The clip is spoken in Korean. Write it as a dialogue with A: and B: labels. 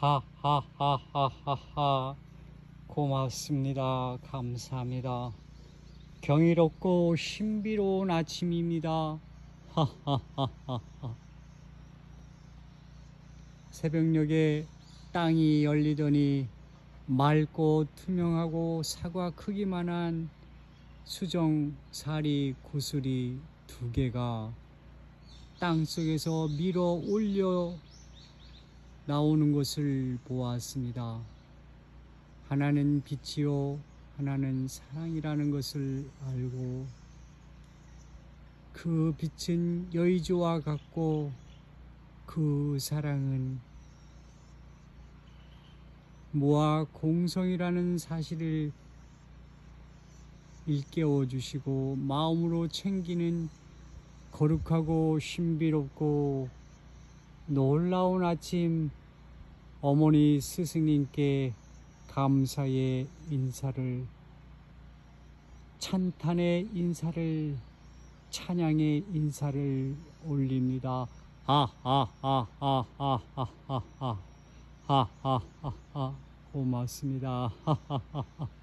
A: 하하하하하하 고맙습니다. 감사합니다. 경이롭고 신비로운 아침입니다. 하하하하하 새벽녘에 땅이 열리더니 맑고 투명하고 사과 크기만한 수정 사리 구슬이 두 개가 땅 속에서 밀어 올려 나오는 것을 보았습니다. 하나는 빛이요, 하나는 사랑이라는 것을 알고 그 빛은 여의주와 같고 그 사랑은 모아 공성이라는 사실을 일깨워 주시고 마음으로 챙기는 거룩하고 신비롭고 놀라운 아침 어머니 스승님께 감사의 인사를 찬탄의 인사를 찬양의 인사를 올립니다. 하하하하 고맙습니다. 하하하하